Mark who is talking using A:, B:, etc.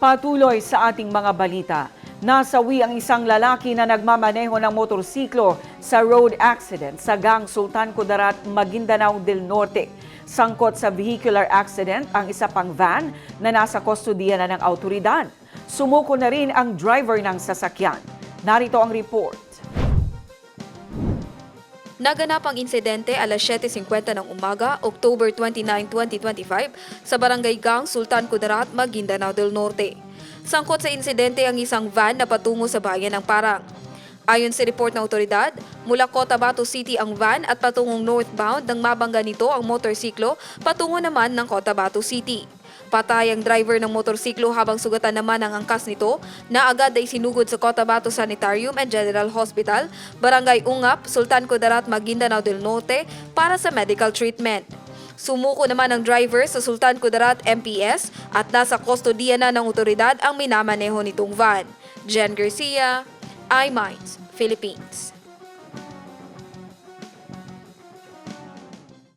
A: Patuloy sa ating mga balita. Nasawi ang isang lalaki na nagmamaneho ng motorsiklo sa road accident sa Gang Sultan Kudarat, Maguindanao del Norte. Sangkot sa vehicular accident ang isa pang van na nasa kustodiya na ng autoridad. Sumuko na rin ang driver ng sasakyan. Narito ang report.
B: Naganap ang insidente alas 7.50 ng umaga, October 29, 2025 sa Barangay Gang, Sultan Kudarat, Maguindanao del Norte. Sangkot sa insidente ang isang van na patungo sa bayan ng Parang. Ayon sa report ng otoridad, mula Cotabato City ang van at patungong northbound nang mabangga nito ang motorsiklo patungo naman ng Cotabato City. Patay ang driver ng motorsiklo habang sugatan naman ang angkas nito na agad ay sinugod sa Cotabato Sanitarium and General Hospital, Barangay Ungap, Sultan Kudarat, Maguindanao del Norte para sa medical treatment. Sumuko naman ang driver sa Sultan Kudarat MPS at nasa kustodiya na ng otoridad ang minamaneho nitong van. Jen Garcia, iMinds, Philippines.